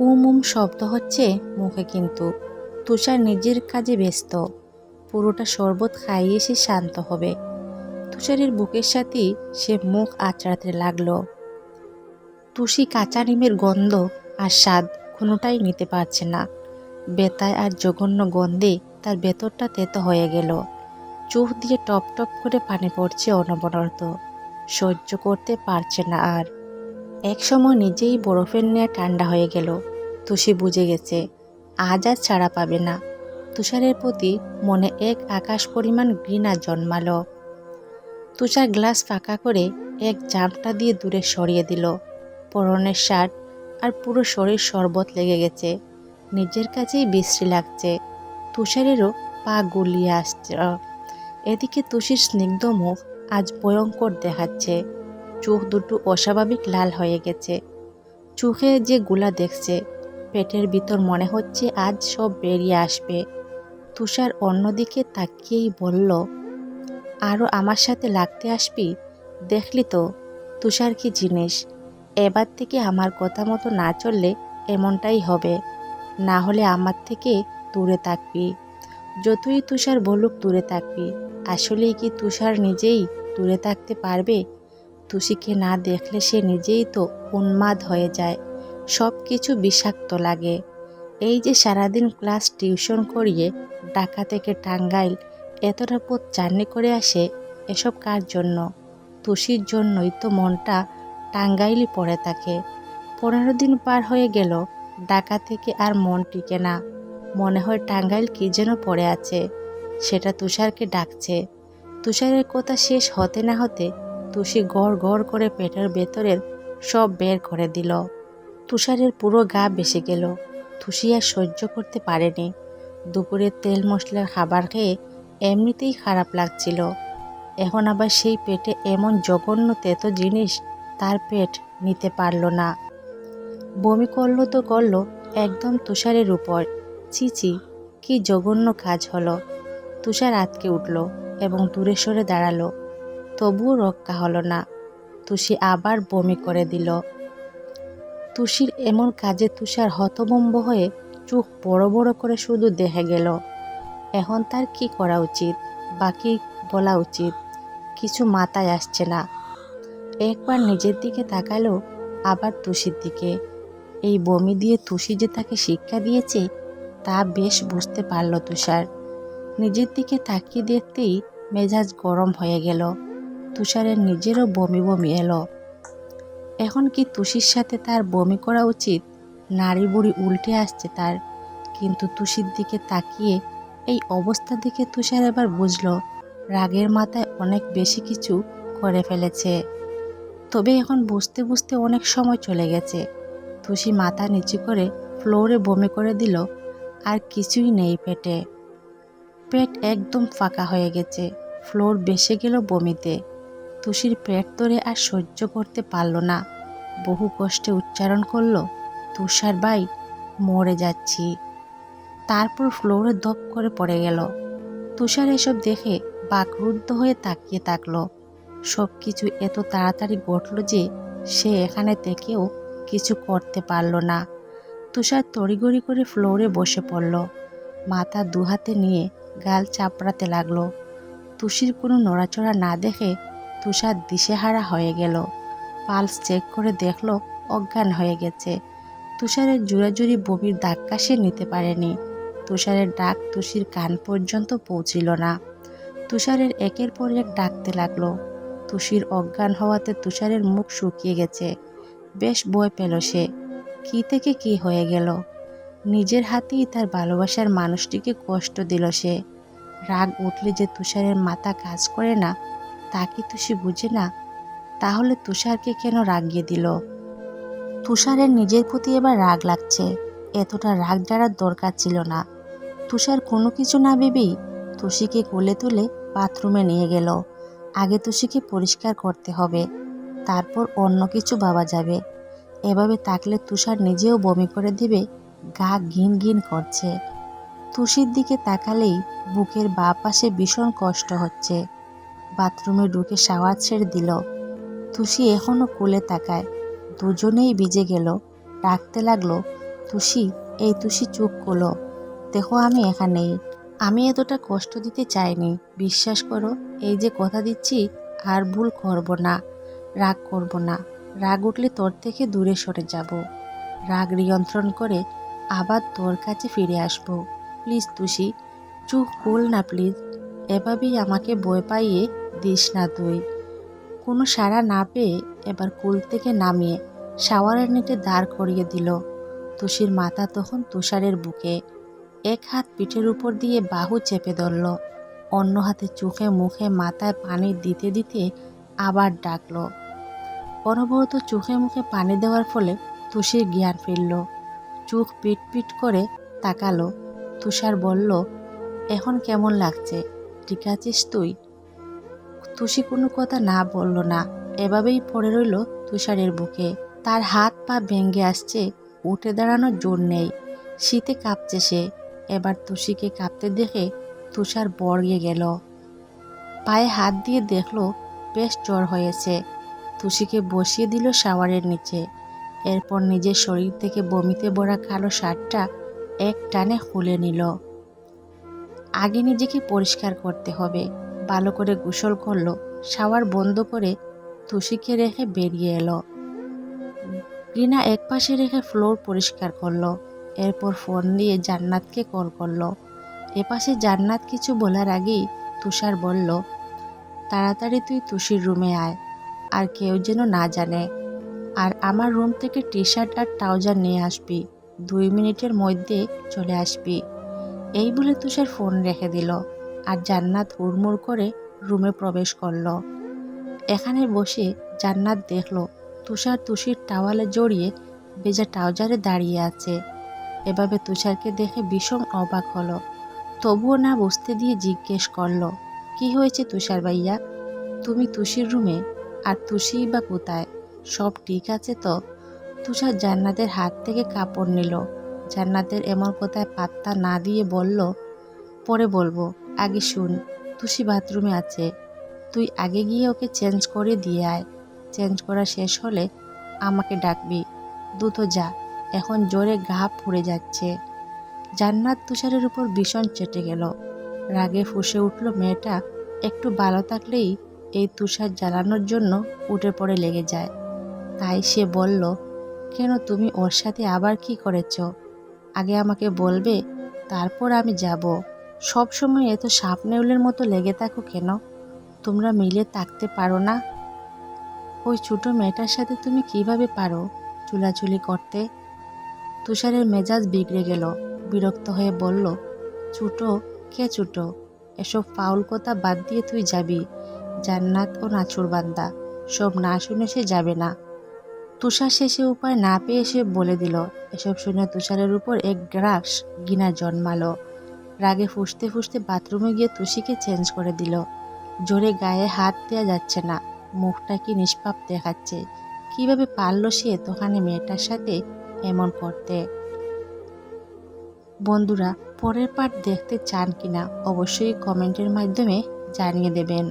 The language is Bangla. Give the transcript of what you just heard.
উম উম শব্দ হচ্ছে মুখে কিন্তু। তুষার নিজের কাজে ব্যস্ত। পুরোটা শরবত খাইয়ে সে শান্ত হবে। তুষারের বুকের সাথেই সে মুখ আঁচড়াতে লাগল। তুষি কাঁচা নিমের গন্ধ আর স্বাদ কোনোটাই নিতে পারছে না। বেতায় আর জঘন্য গন্ধে তার ভেতরটা তেতো হয়ে গেল। চোখ দিয়ে টপ টপ করে পানি পড়ছে অনবরত। সহ্য করতে পারছে না আর। এক সময় নিজেই বরফের নেয়া ঠান্ডা হয়ে গেল। তুষি বুঝে গেছে, আজ আর ছাড়া পাবে না। তুষারের প্রতি মনে এক আকাশ পরিমাণ ঘৃণা জন্মালো। তুষার গ্লাস ফাঁকা করে এক জামটা দিয়ে দূরে সরিয়ে দিল। পরনের শার্ট আর পুরো শরীর শরবত লেগে গেছে। নিজের কাছেই বিশ্রী লাগছে। তুষারেরও পা গুলিয়ে আসছে। এদিকে তুষির স্নিগ্ধ মুখ আজ ভয়ঙ্কর দেখাচ্ছে। চোখ দুটো অস্বাভাবিক লাল হয়ে গেছে। চোখে যে গুলা দেখছে পেটের ভিতর মনে হচ্ছে আজ সব বেরিয়ে আসবে। তুষার অন্যদিকে তাকিয়েই বলল আরও আমার সাথে লাগতে আসবি? দেখলি তো, তুষার কি জিনিস? এবার থেকে আমার কথা মতো না চললে এমনটাই হবে। না হলে আমার থেকে দূরে থাকবি। যতই তুষার বলুক দূরে থাকবি। আসলেই কি তুষার নিজেই দূরে থাকতে পারবে? তুষিকে না দেখলে সে নিজেই তো উন্মাদ হয়ে যায়। সব কিছু বিষাক্ত লাগে। এই যে সারাদিন ক্লাস টিউশন করিয়ে ঢাকা থেকে টাঙ্গাইল এতটা পথ জার্নি করে আসে, এসব কার জন্য? তুষির জন্যই তো মনটা টাঙ্গাইলই পড়ে থাকে। পনেরো দিন পার হয়ে গেল, ঢাকা থেকে আর মন টিকে না। মনে হয় টাঙ্গাইল কি যেন পড়ে আছে, সেটা তুষারকে ডাকছে। তুষারের কথা শেষ হতে না হতে তুষি গড় গড় করে পেটের ভেতরের সব বের করে দিল। তুষারের পুরো গা বেসে গেল। তুষি আর সহ্য করতে পারেনি। দুপুরের তেল মশলার খাবার খেয়ে এমনিতেই খারাপ লাগছিল। এখন আবার সেই পেটে এমন জঘন্য তেতো জিনিস তার পেট নিতে পারল না। বমি করল তো করল, একদম তুষারের উপর। চিচি কি জঘন্য কাজ হলো। তুষার আতকে উঠল এবং দূরে সরে দাঁড়াল। তবুও রক্ষা হলো না। তুষি আবার বমি করে দিল। তুষির এমন কাজে তুষার হতবম্ব হয়ে চোখ বড় বড় করে শুধু দেখে গেল। এখন তার কি করা উচিত? বাকি বলা উচিত। কিছু মাথায় আসছে না। একবার নিজের দিকে তাকালো, আবার তুষির দিকে। এই বমি দিয়ে তুষি যে তাকে শিক্ষা দিয়েছে, তা বেশ বুঝতে পারল তুষার। নিজের দিকে তাকিয়ে দেখতেই মেজাজ গরম হয়ে গেল। তুষারের নিজেরও বমি বমি এলো। এখন কি তুষির সাথে তার বমি করা উচিত? নারী বুড়ি উল্টে আসছে তার। কিন্তু তুষির দিকে তাকিয়ে এই অবস্থা দেখে তুষার এবার বুঝল, রাগের মাথায় অনেক বেশি কিছু করে ফেলেছে। তবে এখন বুঝতে বুঝতে অনেক সময় চলে গেছে। তুষি মাথা নিচু করে ফ্লোরে বমি করে দিল, আর কিছুই নেই পেটে। পেট একদম ফাঁকা হয়ে গেছে। ফ্লোর বেসে গেল বমিতে। তুষির পেট ধরে আর সহ্য করতে পারল না। বহু কষ্টে উচ্চারণ করল, তুষার ভাই, মরে যাচ্ছি। তারপর ফ্লোরে দপ করে পড়ে গেল। তুষার এসব দেখে বাকরুদ্ধ হয়ে তাকিয়ে থাকল। সব কিছু এত তাড়াতাড়ি ঘটল যে সে এখানে থেকেও কিছু করতে পারল না। তুষার তড়িগড়ি করে ফ্লোরে বসে পড়ল। মাথা দুহাতে নিয়ে গাল চাপড়াতে লাগল। তুষির কোনো নড়াচড়া না দেখে তুষার দিশেহারা হয়ে গেল। পালস চেক করে দেখল অজ্ঞান হয়ে গেছে। তুষারের জুড়াজুড়ি বমির ধাক্কা সে নিতে পারেনি। তুষারের ডাক তুষির কান পর্যন্ত পৌঁছিল না। তুষারের একের পর এক ডাকতে লাগল। তুষির অজ্ঞান হওয়াতে তুষারের মুখ শুকিয়ে গেছে। বেশ বয় পেল সে। কি থেকে কি হয়ে গেল? নিজের হাতেই তার ভালোবাসার মানুষটিকে কষ্ট দিল সে। রাগ উঠলে যে তুষারের মাথা কাজ করে না তা কি তুষি বুঝে না? তাহলে তুষারকে কেন রাগিয়ে দিল? তুষারের নিজের প্রতি এবার রাগ লাগছে। এতটা রাগ জানার দরকার ছিল না। তুষার কোনো কিছু না ভেবেই তুষিকে কোলে তুলে বাথরুমে নিয়ে গেল। আগে তুষিকে পরিষ্কার করতে হবে, তারপর অন্য কিছু ভাবা যাবে। এভাবে তাকলে তুষার নিজেও বমি করে দিবে, গা ঘিন ঘিন করছে। তুষির দিকে তাকালেই বুকের বা পাশে ভীষণ কষ্ট হচ্ছে। বাথরুমে ঢুকে শাওয়ার ছেড়ে দিল। তুষি এখনও কোলে তাকায়। দুজনেই ভিজে গেল। ডাকতে লাগল, তুষি, এই তুষি চুপ করল। দেখো আমি এখানেই। আমি এতটা কষ্ট দিতে চাইনি। বিশ্বাস করো, এই যে কথা দিচ্ছি, আর ভুল করব না। রাগ করব না। রাগ উঠলে তোর থেকে দূরে সরে যাব। রাগ নিয়ন্ত্রণ করে আবার তোর কাছে ফিরে আসব। প্লিজ তুষি, চুপ কুল না প্লিজ। এভাবেই আমাকে বই পাইয়ে দিস না তুই। কোনো সাড়া না পেয়ে এবার কুল থেকে নামিয়ে শাওয়ারের নেটে দাঁড় করিয়ে দিল। তুষির মাথা তখন তুষারের বুকে। এক হাত পিঠের উপর দিয়ে বাহু চেপে ধরল। অন্য হাতে চোখে মুখে মাথায় পানি দিতে দিতে আবার ডাকল। অনবরত চোখে মুখে পানি দেওয়ার ফলে তুষির জ্ঞান ফিরল। চোখ পিট পিট করে তাকালো। তুষার বলল, এখন কেমন লাগছে? ঠিক আছিস তুই? তুষি কোনো কথা না বলল না। এভাবেই পড়ে রইল তুষারের বুকে। তার হাত পা ভেঙে আসছে, উঠে দাঁড়ানোর জোর নেই। শীতে কাঁপছে সে। এবার তুষিকে কাঁপতে দেখে তুষার বর্গে গেল। পায়ে হাত দিয়ে দেখল বেশ জ্বর হয়েছে। তুষিকে বসিয়ে দিল শাওয়ারের নিচে। এরপর নিজের শরীর থেকে বমিতে ভরা কালো শার্টটা এক টানে খুলে নিল। আগে নিজেকে পরিষ্কার করতে হবে। ভালো করে গোসল করল, শাওয়ার বন্ধ করে তুষিকে রেখে বেরিয়ে এলো। রিনা এক পাশে রেখে ফ্লোর পরিষ্কার করল, এরপর ফোন দিয়ে জান্নাতকে কল করল। এপাশে জান্নাত কিছু বলার আগেই তুষার বলল, তাড়াতাড়ি তুই তুষির রুমে আয়, আর কেউ যেন না জানে। আর আমার রুম থেকে টি শার্ট আর ট্রাউজার নিয়ে আসবি, দুই মিনিটের মধ্যে চলে আসবি। এই বলে তুষার ফোন রেখে দিল। আর জান্নাত হুড়মুড় করে রুমে প্রবেশ করল। এখানে বসে জান্নাত দেখল তুষার তুষির টাওয়ালে জড়িয়ে বেজা ট্রাউজারে দাঁড়িয়ে আছে। এভাবে তুষারকে দেখে ভীষণ অবাক হলো। তবুও না বুঝতে দিয়ে জিজ্ঞেস করল, কি হয়েছে তুষার ভাইয়া? তুমি তুষির রুমে? আর তুষি বা কোথায়? সব ঠিক আছে তো? তুষার জান্নাতের হাত থেকে কাপড় নিল। জান্নাতের এমন কথায় পাত্তা না দিয়ে বলল, পরে বলব। আগে শুন, তুষি বাথরুমে আছে। তুই আগে গিয়ে ওকে চেঞ্জ করে দিয়ে আয়। চেঞ্জ করা শেষ হলে আমাকে ডাকবি। দ্রুত যা, এখন জোরে গা ফুড়ে যাচ্ছে। জান্নাত তুষারের উপর ভীষণ চেটে গেল। রাগে ফুসে উঠল মেয়েটা। একটু ভালো থাকলেই এই তুষার জ্বালানোর জন্য উঠে পড়ে লেগে যায়। তাই সে বলল, কেন তুমি ওর সাথে আবার কি করেছ? আগে আমাকে বলবে, তারপর আমি যাব। সব সময় এত সাপ নেউলের মতো লেগে থাকো কেন? তোমরা মিলে থাকতে পারো না। ওই ছোট মেয়েটার সাথে তুমি কীভাবে পারো চুলাচুলি করতে? তুষারের মেজাজ বিগড়ে গেল, বিরক্ত হয়ে বলল, ছোটো, কে ছোটো? এসব ফাউল কথা বাদ দিয়ে তুই যাবি। জান্নাত ও নাচুর বান্দা, সব না শুনে সে যাবে না। তুষার শেষে উপায় না পেয়ে সে বলে দিল, এসব শুনে তুষারের উপর এক গ্রাস গিনা জন্মালো। রাগে ফুসতে ফুসতে বাথরুমে গিয়ে তুষিকে চেঞ্জ করে দিল। জোরে গায়ে হাত দেওয়া যাচ্ছে না, মুখটা কি নিষ্পাপ দেখাচ্ছে। কীভাবে পারল সে এতখানি মেয়েটার সাথে এমন করতে? বন্ধুরা, পরের পার্ট দেখতে চান কিনা অবশ্যই কমেন্টের মাধ্যমে জানিয়ে দেবেন।